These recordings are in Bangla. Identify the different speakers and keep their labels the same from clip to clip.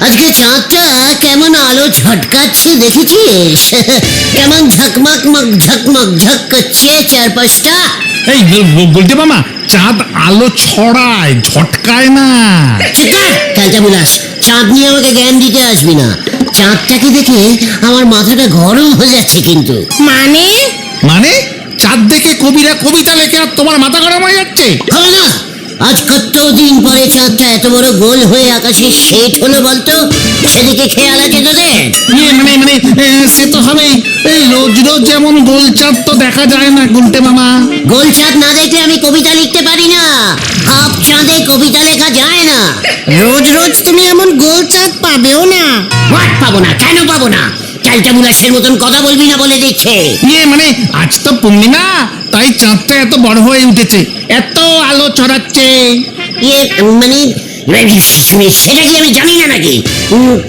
Speaker 1: আজকে চাঁদটা কেমন আলো ঝটকাচ্ছে দেখেছিস? কেমন ঝকমক মক ঝকমক ঝক করছে চারপাশটা?
Speaker 2: এই বলতে মামা চাঁদ আলো ছড়ায় ঝটকায় না।
Speaker 1: বিলাস চাঁদ নিয়ে আমাকে জ্ঞান দিতে আসবি না। চাঁদটাকে দেখে আমার মাথাটা গরম হয়ে যাচ্ছে কিন্তু।
Speaker 3: মানে?
Speaker 2: মানে? চাঁদ দেখে কবিরা কবিতা লেখে আর তোমার মাথা গরম হয়ে যাচ্ছে।
Speaker 1: হবে না। আজ কত দিন পরে চাঁদটা এত বড় গোল হয়ে আকাশে শেট হলো বলতো? সেদিকে খেয়াল আছে তোদের?
Speaker 2: ইয়ে মানে মানে এ, সে তো হবেই এই রোজ রোজ যেমন গোল চাঁদ তো দেখা যায় না গুলটে মামা।
Speaker 1: গোল চাঁদ না দেখলে আমি কবিতা লিখতে পারি না। হাফ চাঁদে কবিতা লেখা যায় না।
Speaker 3: রোজ রোজ তুমি এমন গোল চাঁদ পাবেও না।
Speaker 1: হোয়াট পাবো না কেন পাবো না? ক্যালটা বুলাসের মতন কথা বলবি না বলে দিচ্ছে।
Speaker 2: ইয়ে মানে আজ তো পূর্ণিমা। তাই চাঁদটা এত বড় হয়ে উঠেছে এত আলো ছড়াচ্ছে।
Speaker 1: ইয়ে মানে সেটা কি আমি জানি না নাকি?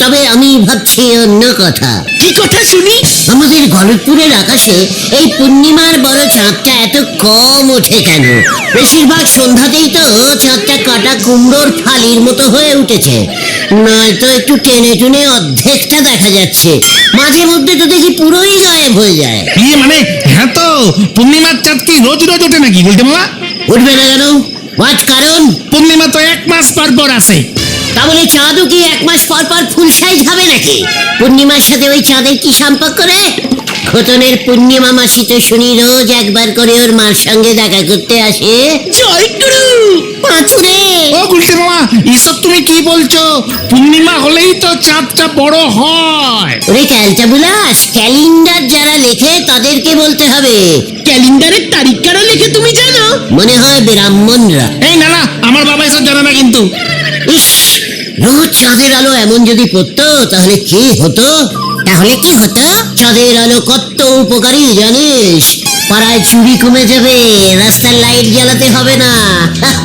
Speaker 1: তবে আমি ভাবছি অন্য কথা।
Speaker 3: কি কথা শুনি?
Speaker 1: আমাদের গলতপুরের আকাশে এই পূর্ণিমার বড় চাঁদটা এত কম ওঠে কেন? বেশিরভাগ সন্ধ্যাতেই তো চাঁদটা কাটা কুমড়োর ফালির মতো হয়ে উঠেছে। নয়তো একটু টেনে টুনে অর্ধেকটা দেখা যাচ্ছে। মাঝে মধ্যে তো দেখি পুরোই গায়েব হয়ে যায়।
Speaker 2: ইয়ে মানে হ্যাঁ তো পূর্ণিমার চাঁদ কি রোজ রোজ ওঠে নাকি বলতে মামা?
Speaker 1: উঠবে না কেন? কারণ?
Speaker 2: পূর্ণিমা তো এক মাস পর পর আসে।
Speaker 1: তাহলে চাঁদও কি এক মাস পর পর ফুল সাইজ হবে নাকি? পূর্ণিমার সাথে ওই চাঁদের কি সম্পর্ক রে? খতনের পূর্ণিমা মাসি তো শুনি রোজ একবার করে ওর মার সঙ্গে দেখা করতে আসে।
Speaker 3: জয় গুরু পাঁচুরে
Speaker 2: ও গুলটে মামা এসব তুমি কি বলছো? পূর্ণিমা হলেই তো চাঁদটা বড় হয়।
Speaker 1: ওরে ক্যালটা বুলাস ক্যালেন্ডার যারা লেখে তাদেরকে বলতে হবে।
Speaker 3: ক্যালেন্ডারের তারিখ কেন লিখে তুমি জানো।
Speaker 1: মনে হয় ব্রাহ্মণরা।
Speaker 2: এই না না আমার বাবা এসব জানে না কিন্তু।
Speaker 1: ইস রোজ চাঁদের আলো এমন যদি পড়তো তাহলে কি হতো? তাহলে কি হতো? চাঁদের আলো কত উপকারী জানিস? পাড়ায় চুরি কমে যাবে রাস্তার লাইট জ্বালাতে হবে না।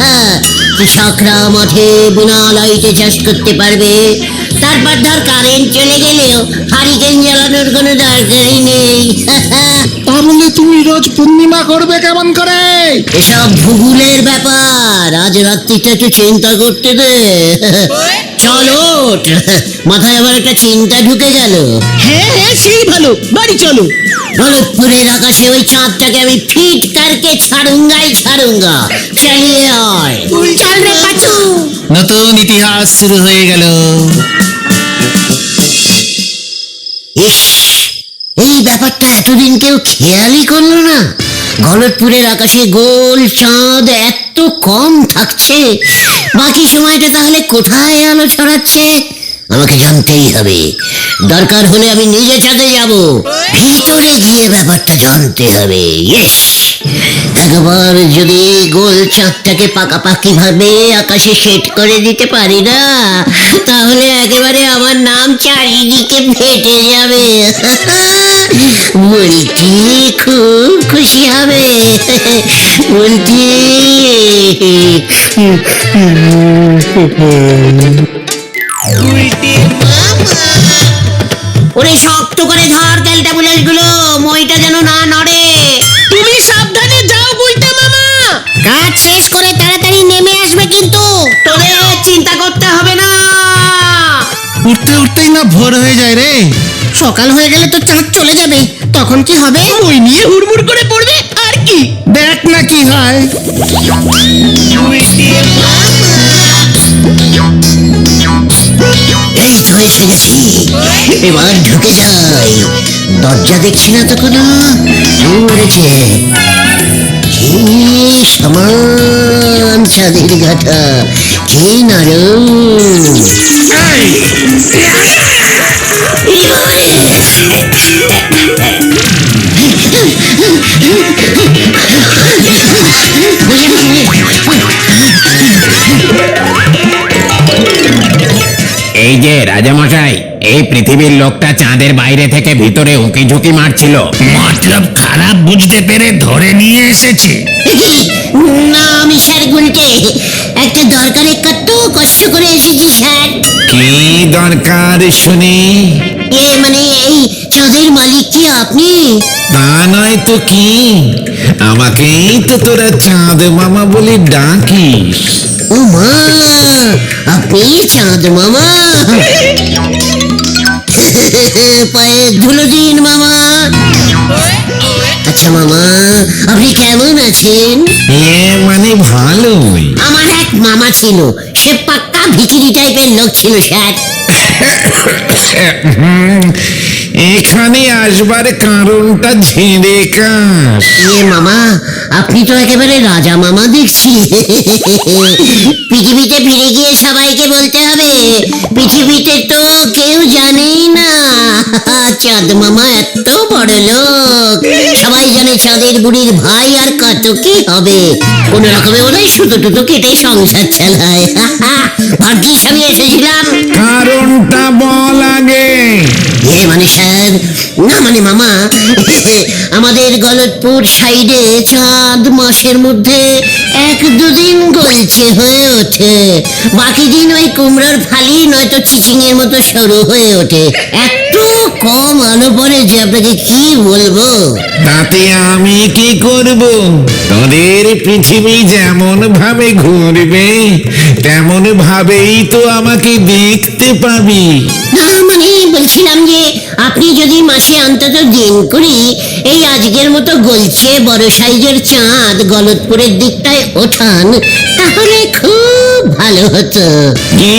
Speaker 1: কৃষকরা মাঠে বিনা লাইটে চাষ করতে পারবে। তারপর ধর কারেন্ট চলে গেলেও হারিকেন জ্বালানোর কোনো দরকারই নেই।
Speaker 2: তা বলে তুমি রোজ পূর্ণিমা করবে কেমন করে?
Speaker 1: এসব ভূগোলের ব্যাপার। আজ রাত্রিটা একটু চিন্তা করতে দে। চলো মাথায় আবার একটা চিন্তা ঢুকে গেল।
Speaker 3: হ্যাঁ হ্যাঁ সেই ভালো। বাড়ি চলো।
Speaker 1: ভরতপুরের আকাশে ওই চাঁদটাকে আমি ফিট কারকে ছাড়ুঙ্গাই ছাড়ুঙ্গা। চালিয়ে হয়।
Speaker 3: চল রে পাচু।
Speaker 2: নতুন ইতিহাস শুরু হয়ে গেল।
Speaker 1: ইস এই ব্যাপারটা এতদিন কেউ খেয়ালই করল না। গলতপুরের আকাশে গোল চাঁদ এত কম থাকছে। বাকি সময়টা তাহলে কোথায় আলো ছড়াচ্ছে? আমাকে জানতেই হবে। দরকার হলে আমি নিজে ছাদে যাব। ভিতরে গিয়ে ব্যাপারটা জানতে হবে। ইয়েস! একবার যদি গোল চাঁদটাকে পাকাপাকি ভাবে আকাশে সেট করে দিতে পারি না, তাহলে একেবারে আমার নাম চারিদিকে ফেটে যাবে। বলটি খুব খুশি হবে। বলটি ওরে শক্ত করে ধর ক্যালটা বুলেটগুলো মইটা যেন না নড়ে।
Speaker 3: তুমি সাবধানে যাও বলতে মামা।
Speaker 1: কাজ শেষ করে তাড়াতাড়ি নেমে আসবে কিন্তু তোদের চিন্তা করতে হবে না।
Speaker 2: উঠতে উঠতেই না ভোর হয়ে যায় রে।
Speaker 1: সকাল হয়ে গেলে তো চাঁদ চলে যাবে। তখন কি হবে?
Speaker 3: ওই নিয়ে হুড়মুড় করে পড়বে আর কি?
Speaker 2: দেখ না কি হয়।
Speaker 1: এই তো এসে গেছি এবার ঢুকে যাই। দরজা দেখছি না তো কোনো। মরেছে কি সমান চাঁদের ঘাটা কি নরম
Speaker 4: এই যে রাজামশাই এই পৃথিবীর লোকটা চাঁদের বাইরে থেকে ভিতরে উঁকি ঝুঁকি মারছিল।
Speaker 2: মতলব খারাপ বুঝতে পেরে ধরে নিয়ে এসেছে।
Speaker 1: না আমি স্যার গুলটে একটা দরকারে কত কষ্ট করে এসেছি স্যার।
Speaker 4: কি দরকার শুনি?
Speaker 1: এ মানে এই চাঁদের মালিক কি আপনি?
Speaker 4: তা নয় তো কি? আমাকেই তো তোরা চাঁদ মামা বলে ডাকিস।
Speaker 1: ও মা আপনি চাঁদ মামা? পায়ে ধুলো দিন মামা। আচ্ছা মামা আপনি কেমন আছেন?
Speaker 4: এ মানে ভালোই।
Speaker 1: আমার এক মামা ছিল সে পাক্কা ভিকিরি টাইপের লোক ছিল স্যার।
Speaker 4: এখানে আসবার কারণটা ঝেড়ে কাশ।
Speaker 1: এ মামা আপনি তো একেবারে রাজা মামা দেখছি। পৃথিবীতে ফিরে গিয়ে সবাইকে বলতে হবে পৃথিবীতে তো কেউ জানেই না চাঁদ মামা এত বড় লোক। সবাই জানে চাঁদের বুড়ির ভাই আর কত কি হবে। কোন রকমে ওরাই সুতো টুতো কেটে সংসার চালায়। ভাগ্যিস আমি এসেছিলাম।
Speaker 4: কারণটা বল আগে।
Speaker 1: এ মানে স্যার না মানে মামা আমাদের গলতপুর সাইডে চাঁদ মাসের মধ্যে এক দুদিন গলছে হয়ে ওঠে। বাকি দিন ওই কুমড়োর ফালি, নয়তো চিচিংয়ের মতো সরু হয়ে ওঠে। এত কম আলো পড়ে যে আপনাকে কি বলব?
Speaker 4: তাতে আমি কি করব? তোদের পৃথিবী যেমন ভাবে ঘুরবে তেমন ভাবেই তো আমাকে দেখতে পাবি।
Speaker 1: না মানে বলছিলাম যে আপনি যদি মাসে অন্তত দিন করি এই আজকের মতো গলছে বড় সাইজের চাঁদ গলতপুরের দিকটায় ওঠান তাহলে খুব ভালো হতো।
Speaker 4: কি?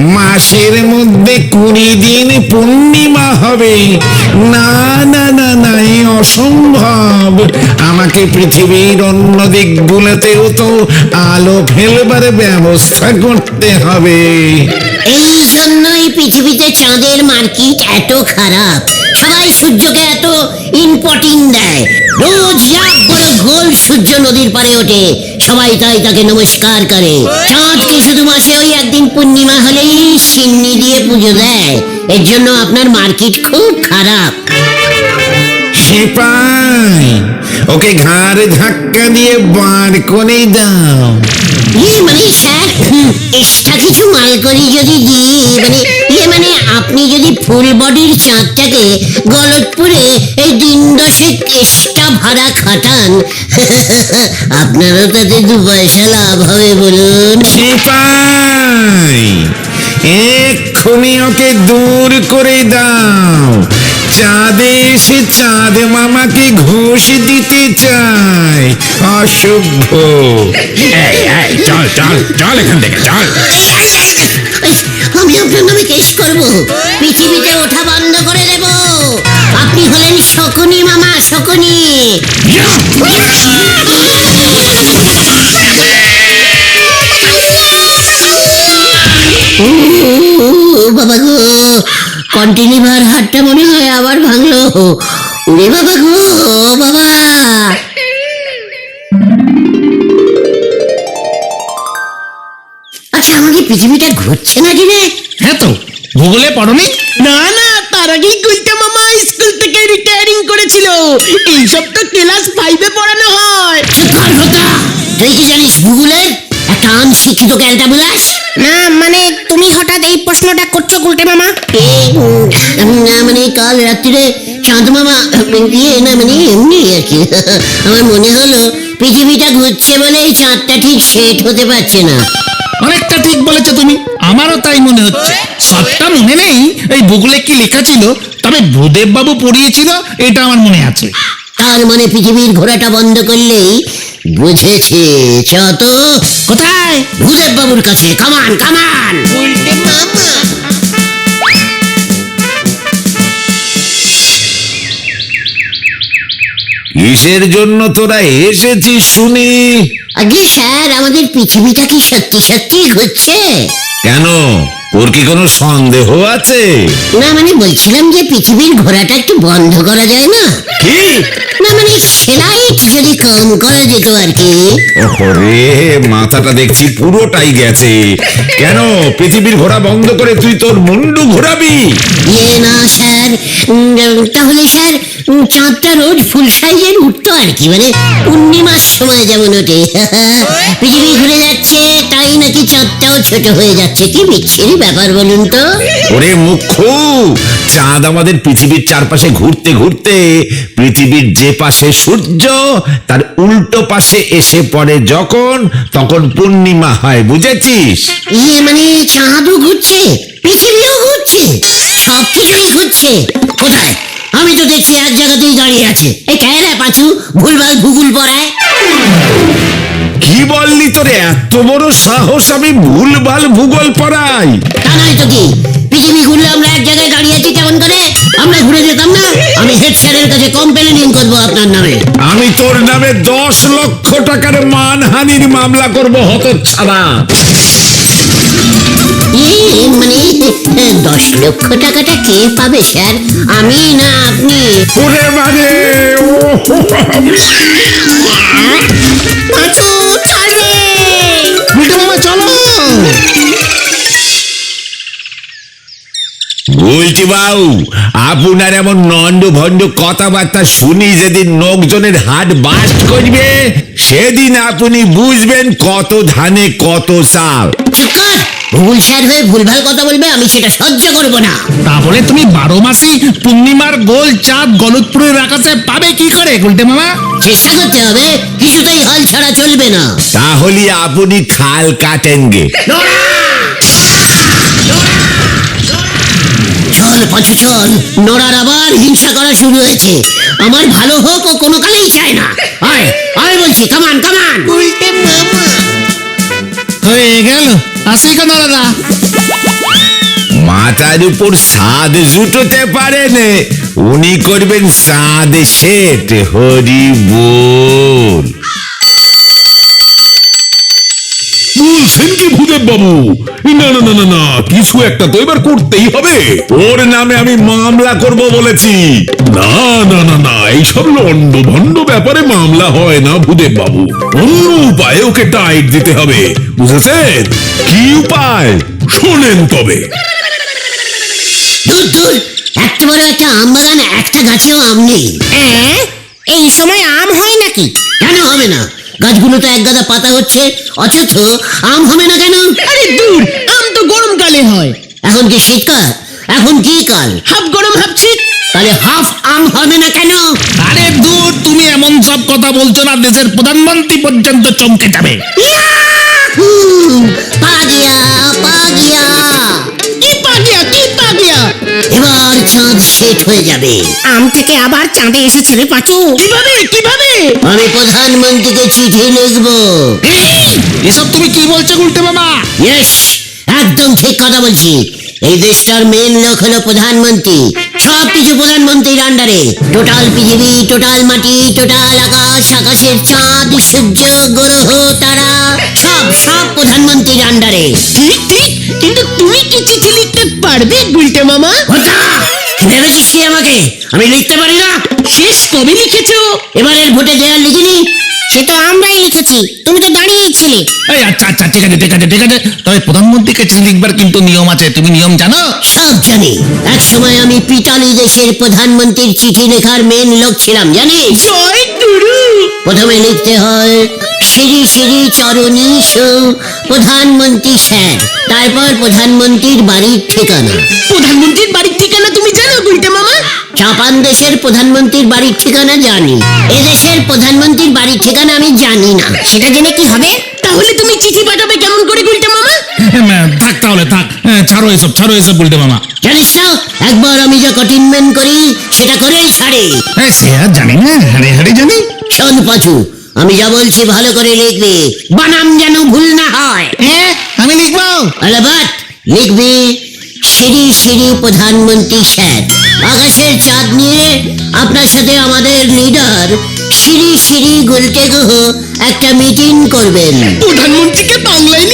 Speaker 4: মাসের মধ্যে কুড়ি দিন পূর্ণিমা হবে। না না না না অসম্ভব। আমাকে পৃথিবীর অন্য দিকগুলোতেও তো আলো ফেলবার ব্যবস্থা করতে হবে।
Speaker 1: এই জন্যই পৃথিবীতে চাঁদের মার্কেট এত খারাপ। সবাই সূর্যকে এত ইম্পর্টিং দেয়। রোজ লাখ বড় গোল সূর্য নদীর পারে ওঠে। সবাই তাই তাকে নমস্কার করে। চাঁদকে শুধু মাসে ওই একদিন পূর্ণিমা হলেই সিন্নি দিয়ে পুজো দেয়? এর জন্য আপনার মার্কেট খুব খারাপ।
Speaker 4: সিপাই ওকে ঘাড় ধাক্কা দিয়ে বার করে দাও।
Speaker 1: ইয়ে মানে স্যার এক্সট্রা কিছু মাল করি যদি দিই মানে ইয়ে মানে আপনি যদি ফুল বডির চাঁদটাকে গলতপুরে এই দিন দশেক এক্সট্রা ভাড়া খাটান আপনারও তাতে দু পয়সা লাভ হবে বলুন।
Speaker 4: সিপাই এক্ষুনি ওকে দূর করে দাও। চাঁদে এসে চাঁদ মামাকে ঘুষ দিতে চায়। অসভ্য চল চল চল এখান থেকে চল।
Speaker 1: নামে কেস করব, পৃথিবীতে ওঠা বন্ধ করে দেব। আপনি হলেন শকুনি মামা, শকুনি। বাবা গো কন্টিনিউভার হাটটা মনে হয় আবার ভাঙলো। ওরে বাবা গো, বাবা। পৃথিবীটা ঘুরছে নাকি রে?
Speaker 2: হ্যাঁ তো ভূগোলে পড়নি?
Speaker 3: না না তার আগেই গুলটা মামা স্কুল থেকে রিটায়ারিং করেছিল। এইসব তো ক্লাস ফাইভে পড়ানো হয়।
Speaker 1: তুই কি জানিস ভূগোলের একটা অনশিক্ষিত ক্যালটা বুলাস?
Speaker 3: না মানে তুমি হঠাৎ এই প্রশ্নটা করছ গুলটে মামা?
Speaker 1: না মানে কাল রাত্রিরে চাঁদ মামা ইয়ে না মানে এমনি আর কি। আমার মনে হলো পৃথিবীটা ঘুরছে বলে এই চাঁদটা ঠিক সেট হতে পারছে না।
Speaker 2: অনেকটা ঠিক বলেছ তুমি। আমারও তাই মনে হচ্ছে। সবটা মনে নেই? এই ভূগোলে কি লেখা ছিল? তবে ভূদেব বাবু পড়িয়েছিল এটা আমার মনে আছে।
Speaker 1: তার মানে পৃথিবীর ঘোরাটা বন্ধ করলেই বুঝেছে চত
Speaker 2: কোথায়?
Speaker 1: ভূদেব বাবুর কাছে কামান কামান
Speaker 4: কিসের জন্য তোরা এসেছিস শুনি?
Speaker 1: আগে স্যার আমাদের পৃথিবীটা কি সত্যি সত্যি ঘুরছে
Speaker 4: কেন? ওর কি কোনো সন্দেহ আছে?
Speaker 1: না মানে বলছিলাম যে পৃথিবীর ঘোরাটা একটু বন্ধ করা যায় না?
Speaker 4: কি?
Speaker 1: না মানে সেলাইট যদি কম করা যেত আর কি
Speaker 4: ওরে মাথাটা দেখছি পুরোটাই গেছে। কেন পৃথিবীর ঘোরা বন্ধ করে তুই তোর মুন্ডু ঘোরাবি?
Speaker 1: ইয়ে না স্যার। তাহলে স্যার চাঁদটা রোজ ফুল সাইজের উঠতো আর কি মানে পূর্ণিমার সময় যেমন ওঠে। পৃথিবী ঘুরে যাচ্ছে তাই নাকি চাঁদটাও ছোট হয়ে যাচ্ছে। কি বিচ্ছিরি ব্যাপার বলুন তো?
Speaker 4: ওরে মুখ্য চাঁদ আমাদের পৃথিবীর চারপাশে ঘুরতে ঘুরতে পৃথিবীর যে পাশে সূর্য তার উল্টো পাশে এসে পড়ে যখন তখন পূর্ণিমা হয় বুঝেছিস?
Speaker 1: ইয়ে মানে চাঁদও ঘুরছে পৃথিবীও ঘুরছে সব কিছুই ঘুরছে। কোথায়? আমি তো দেখছি এক জায়গাতেই দাঁড়িয়ে আছে। এই কেন পাঁচু ভুলভাল পড়ায়।
Speaker 4: কি বললি তোরে এত বড় সাহস আমি ভুলভাল ভূগোল পড়াই।
Speaker 1: তা নয় তো কি? পৃথিবী ঘুরলে আমরা এক জায়গায় দাঁড়িয়ে আছি কেমন করে আমরা ঘুরে যেতাম না? হেড স্যারের কাছে কমপ্লেনিং করব আপনার নামে।
Speaker 4: আমি তোর নামে দশ লক্ষ টাকার মানহানির মামলা করব হত ছাড়া
Speaker 1: ইয়ে, মানে দশ লক্ষ টাকাটা কে পাবে স্যার? আমি না আপনি?
Speaker 4: ওরে মানে বলছি বাউ আপনার এমন নন্ড ভণ্ড কথাবার্তা শুনি যেদিন লোকজনের হাট বাস্ট করবে সেদিন আপনি বুঝবেন কত ধানে কত চাল
Speaker 1: ভুল স্যার হয়ে ভুলভাল কথা বলবে আমি সেটা সহ্য করব না।
Speaker 2: তা বলে তুমি বারো মাসি পূর্ণিমার গোল চাঁদ গলতপুরের আকাশে পাবে কি করে গুলটে মামা?
Speaker 1: চেষ্টা করতে হবে কিছুতেই হাল ছাড়া চলবে না।
Speaker 4: তাহলে আপনি খাল কাটেন গে
Speaker 1: চল পাঁচু নোরার আবার হিংসা করা শুরু হয়েছে। আমার ভালো হোক ও কোনো কালেই চায় না। আয় আয় বলছি কামান কামান উল্টে মামা।
Speaker 2: হয়ে গেল। আসি কেন দাদা?
Speaker 4: মাথার উপর সাদ জুটোতে পারেন উনি করবেন সাদ সেট হরি বল।
Speaker 5: বলছেন কি ভূদেব বাবু। না না না না না কিছু একটা তো এবার করতেই হবে।
Speaker 4: ওর নামে আমি মামলা করব বলেছি।
Speaker 5: না না না না এইসব লন্ড ভন্ড ব্যাপারে মামলা হয় না ভূদেব বাবু। অন্য উপায়ে ওকে টাইট দিতে হবে বুঝেছেন?
Speaker 4: কি উপায়?
Speaker 5: শোনেন তবে।
Speaker 1: দূর দূর এত বড় একটা আম বাগান একটা গাছেও আম নেই।
Speaker 6: এই সময় আম হয় নাকি?
Speaker 1: কেন হবে না? গাছগুলো তো এক গাদা পাতা হচ্ছে অথচ আম হবে না কেন?
Speaker 3: আরে দূর আম তো গরমকালে হয়।
Speaker 1: এখন কি শীতকাল? এখন কি কাল?
Speaker 3: হাফ গরম হাফ শীত।
Speaker 1: তাহলে হাফ আম হবে না কেন?
Speaker 2: আরে দূর তুমি এমন সব কথা বলছো না দেশের প্রধানমন্ত্রী পর্যন্ত চমকে যাবে।
Speaker 1: পা গিয়া পা গিয়া
Speaker 3: কি পাগিয়া কি পাগিয়া?
Speaker 1: এবার চাঁদ সেট হয়ে যাবে।
Speaker 6: আম থেকে আবার চাঁদে এসেছে রে পাঁচু।
Speaker 3: কীভাবে কীভাবে?
Speaker 1: আমি প্রধানমন্ত্রীকে চিঠি লিখব।
Speaker 2: এসব তুমি কি বলছো উল্টে মামা?
Speaker 1: ইয়েস একদম ঠিক কথা বলছি। এই দেশটার মেন লোক হলো প্রধানমন্ত্রী। সব কিছু প্রধানমন্ত্রীর আন্ডারে টোটাল পৃথিবী টোটাল মাটি টোটাল আকাশ আকাশের চাঁদ সূর্য গ্রহ তারা সব সব প্রধানমন্ত্রীর আন্ডারে
Speaker 3: ঠিক ঠিক কিন্তু তুমি কি চিঠি লিখতে পারবে গুলটে মামা?
Speaker 1: ভেবেছিস কি আমাকে। আমি লিখতে পারি না।
Speaker 3: শেষ কবে লিখেছো?
Speaker 1: এবারের ভোটে দেয়ার লিখিনি।
Speaker 6: সে তো আমরাই লিখেছি। তুমি তো দাঁড়িয়েই ছিলে।
Speaker 2: এই আচ্ছা আচ্ছা ঠিক আছে ঠিক আছে ঠিক আছে। তবে প্রধানমন্ত্রীকে চিঠি লিখবার কিন্তু নিয়ম আছে। তুমি নিয়ম জানো?
Speaker 1: সব জানি এক সময় আমি পিতালি দেশের প্রধানমন্ত্রীর চিঠি লেখার মেন লোক ছিলাম জানিস?
Speaker 3: জয়
Speaker 1: প্রথমে লিখতে হয় শ্রী শ্রী চরণীশ প্রধানমন্ত্রী স্যার। তারপর প্রধানমন্ত্রীর বাড়ির ঠিকানা।
Speaker 3: প্রধানমন্ত্রীর বাড়ির ঠিকানা তুমি জানো গুলটে মামা?
Speaker 1: জাপান দেশের প্রধানমন্ত্রীর বাড়ির ঠিকানা জানি। এদেশের প্রধানমন্ত্রীর বাড়ির ঠিকানা আমি জানি না।
Speaker 6: সেটা জেনে কি হবে?
Speaker 3: তাহলে তুমি চিঠি পাঠাবে কেমন করে গুলটে মামা?
Speaker 2: হ্যাঁ, থাক তাহলে থাক। ছাড়ো এসব ছাড়ো এসব গুলটে মামা।
Speaker 1: জানিস তো একবার আমি যা কঠিনমেন্ট করি সেটা করেই ছাড়ে।
Speaker 2: এই, সে আর জানি না। হারে হারে জানি।
Speaker 1: শোন পাচু আমি যা বলছি ভালো করে লিখবি। বানাম যেন ভুল না হয়।
Speaker 2: হ্যাঁ আমি লিখব।
Speaker 1: আলাবাট লিখবি শ্রী শ্রী প্রধানমন্ত্রী স্যার আকাশের চাঁদ নিয়ে আপনার সাথে আমাদের লিডার শ্রী শ্রী গুলটে গুহ একটা মিটিং করবেন।
Speaker 3: প্রধানমন্ত্রীকে বাংলায়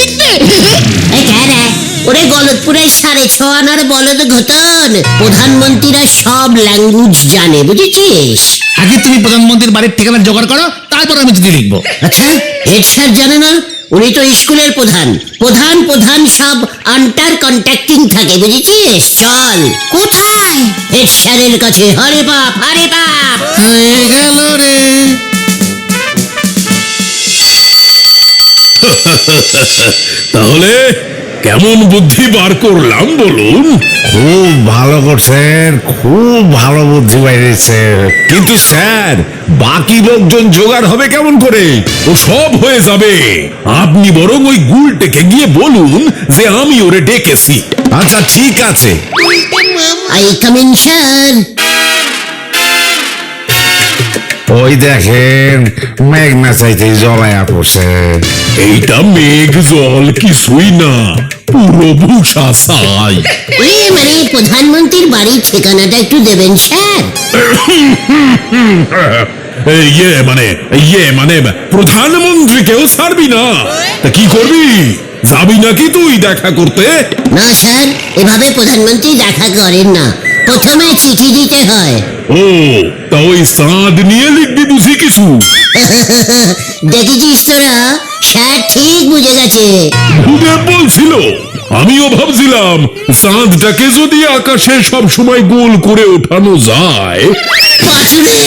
Speaker 1: ক্যারে, ওরে গলতপুরের সাড়ে ছ আনার বলদ ঘটন। প্রধানমন্ত্রীরা সব ল্যাঙ্গুয়েজ জানে বুঝেছিস?
Speaker 2: আগে তুমি প্রধানমন্ত্রীর বাড়ির ঠিকানা জোগাড় করো তারপর আমি চিঠি লিখব।
Speaker 1: আচ্ছা? হেড স্যার জানে না? উনি তো স্কুলের প্রধান। প্রধান প্রধান সব আন্টার কন্ট্যাক্টিং থাকে বুঝেছিস? চল।
Speaker 6: কোথায়?
Speaker 1: হেড স্যারের কাছে। হরে বাপ হরে বাপ।
Speaker 2: হয়ে গেল রে।
Speaker 5: তাহলে কেমন বুদ্ধি বার করলাম বলুন?
Speaker 4: খুব ভালো করছেন খুব ভালো বুদ্ধি বাইরেছে কিন্তু স্যার বাকি লোকজন জোগাড় হবে কেমন করে?
Speaker 5: ও সব হয়ে যাবে। আপনি বরং ওই গুলটেকে গিয়ে বলুন যে আমি ওরে ডেকেছি।
Speaker 4: আচ্ছা ঠিক আছে।
Speaker 1: আই কামিন স্যার
Speaker 4: ওই দেখেন মেঘনা চাইতে জলায়া পড়ছে।
Speaker 5: এইটা মেঘ জল কিছুই না পুরো ভূষা ছাই।
Speaker 1: মানে প্রধানমন্ত্রীর বাড়ির ঠিকানাটা একটু দেবেন স্যার।
Speaker 5: ইয়ে মানে ইয়ে মানে প্রধানমন্ত্রীকেও ছাড়বি না। তা কি করবি? যাবি নাকি তুই দেখা করতে?
Speaker 1: না স্যার এভাবে প্রধানমন্ত্রী দেখা করেন না। প্রথমে চিঠি দিতে হয়।
Speaker 5: ও তা ওই নিয়ে লিখবি বুঝি কিছু?
Speaker 1: দেখেছিস তোরা? স্যার ঠিক বুঝে গেছে।
Speaker 5: বলছিল আমিও ভাবছিলাম চাঁদটাকে যদি আকাশে সব সময় গোল করে ওঠানো যায়।
Speaker 1: পাঁচুরে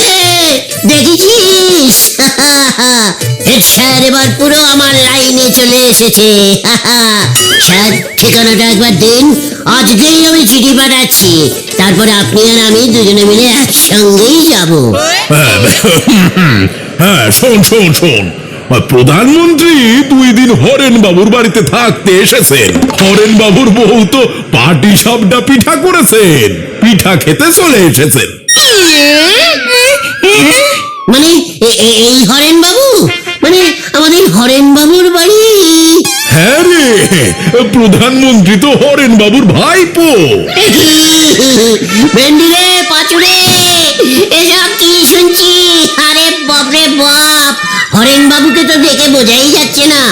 Speaker 1: দেখেছিস? হেড স্যার এবার পুরো আমার লাইনে চলে এসেছে। স্যার ঠিকানাটা একবার দিন। আজকেই আমি চিঠি পাঠাচ্ছি। তারপরে আপনি আর আমি দুজনে মিলে একসঙ্গেই যাব।
Speaker 5: হ্যাঁ, হ্যাঁ শোন শোন শোন। প্রধানমন্ত্রী দুই দিন হরেন বাবুর বাড়িতে থাকতে এসেছেন। হরেন বাবুর বউ তো পাটি সাপটা পিঠা করেছেন। পিঠা খেতে চলে এসেছেন।
Speaker 1: মানে এই হরেন বাবু মানে আমাদের হরেন বাবুর বাড়ি।
Speaker 5: হ্যাঁ রে প্রধানমন্ত্রী তো হরেন বাবুর ভাইপো।
Speaker 1: ভেন্ডি রে পাচুরে এসব কি শুনছি? আরে বাপরে বাপ হরেন বাবুকে তো দেখে বোঝাই যাচ্ছে না।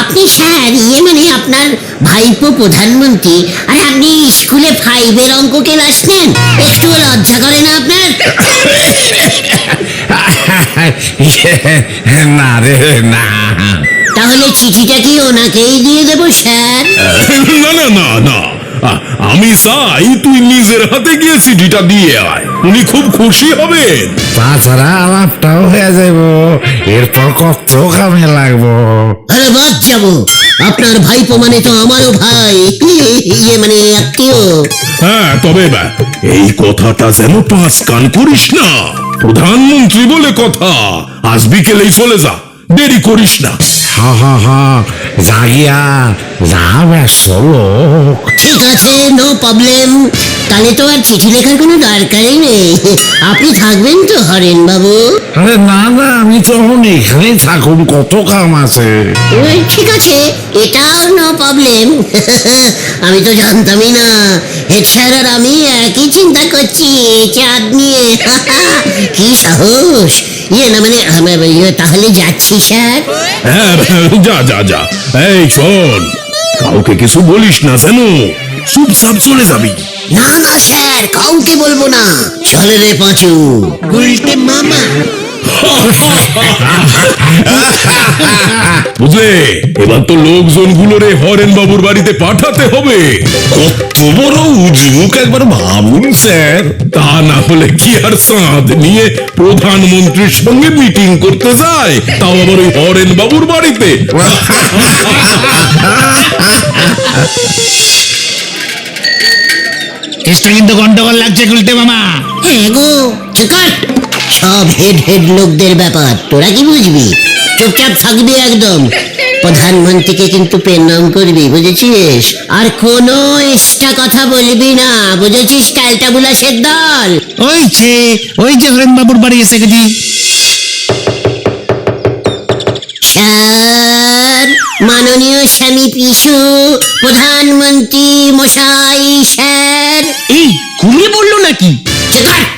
Speaker 1: আপনি স্যার ইয়ে মানে আপনার ভাইপো প্রধানমন্ত্রী। আর আপনি স্কুলে ফাইভের অঙ্ক ক্লাস নেন একটু লজ্জা করে না আপনার?
Speaker 4: না রে না।
Speaker 1: তাহলে চিঠিটা কি ওনাকেই দিয়ে দেবো স্যার?
Speaker 5: না না না না। আমি চাই তুই নিজের হাতে গিয়ে চিঠিটা দিয়ে আয়। উনি খুব খুশি হবেন।
Speaker 4: তাছাড়া আলাপটাও হয়ে যাইব। এরপর কত কামে লাগবো।
Speaker 1: আরে বাদ যাব। আপনার ভাইপো মানে তো আমারও ভাই। ইয়ে মানে আত্মীয়।
Speaker 5: হ্যাঁ তবে এই কথাটা যেন পাঁচ কান করিস না। প্রধানমন্ত্রী বলে কথা আজ বিকেলেই চলে যা দেরি করিস না।
Speaker 4: হা হা হা জাগিয়া যা ব্যস্ত লোক।
Speaker 1: ঠিক আছে নো প্রবলেম তাহলে তো আর চিঠি লেখার কোনো দরকারই নেই। আপনি থাকবেন তো হরেন বাবু।
Speaker 4: আরে না না আমি এখানেই থাকুন কত কাম আছে।
Speaker 1: ঠিক আছে এটাও নো প্রবলেম আমি তো জানতামই না। হেড স্যার আর আমি একই চিন্তা করছি চাঁদ নিয়ে। কি সাহস। ইয়ে না মানে আম- ইয়ে, তাহলে যাচ্ছি স্যার?
Speaker 5: হ্যাঁ যা যা যা। এই শোন কাউকে কিছু বলিস না যেন চুপচাপ চলে যাবি।
Speaker 1: না না স্যার কাউকে বলব না। চলে রে পাঁচু।
Speaker 3: গুলটে মামা
Speaker 5: বুঝলে? এবার তো লোকজন গুলোরে হরেন বাবুর বাড়িতে পাঠাতে হবে।
Speaker 4: কত বড় উজুক একবার ভাবুন স্যার।
Speaker 5: তা না হলে কি আর চাঁদ নিয়ে প্রধানমন্ত্রীর সঙ্গে মিটিং করতে যায়? তাও আবার ওই হরেন বাবুর বাড়িতে।
Speaker 2: কেসটা কিন্তু গন্ডগোল লাগছে গুলটে মামা।
Speaker 1: হ্যাঁ গো সব হেড হেড লোকদের ব্যাপার। তোরা কি বুঝবি? চুপচাপ থাকবি একদম। প্রধানমন্ত্রীকে কিন্তু পেনাম করবি বুঝেছিস? আর কোনো এক্সট্রা কথা বলবি না বুঝেছিস ক্যালটা বুলাসের দল?
Speaker 2: ওই যে ওই যে হরেন বাবুর বাড়ি এসে গেছি।
Speaker 1: স্যার মাননীয় স্বামী পিসু প্রধানমন্ত্রী মশাই স্যার।
Speaker 3: এই ঘুমিয়ে পড়ল নাকি?
Speaker 1: চিকট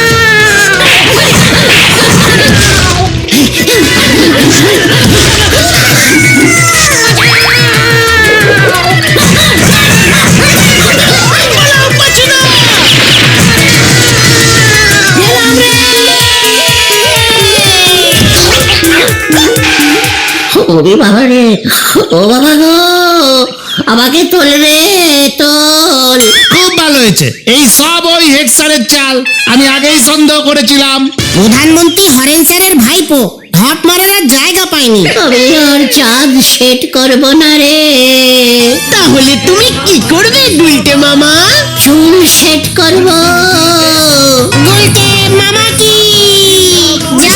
Speaker 1: ওরে বাবা রে ও বাবা গো আমাকে তোল রে তোল।
Speaker 2: খুব ভালো হয়েছে। এই সব ওই হেড স্যারের চাল। আমি আগেই সন্দেহ করেছিলাম।
Speaker 6: প্রধানমন্ত্রী হরেন স্যারের ভাইপো ধপ মারার আর জায়গা পাইনি।
Speaker 1: আমি আর চাঁদ সেট করব না রে।
Speaker 3: তাহলে তুমি কি করবে গুলটে মামা?
Speaker 1: চুল সেট করব।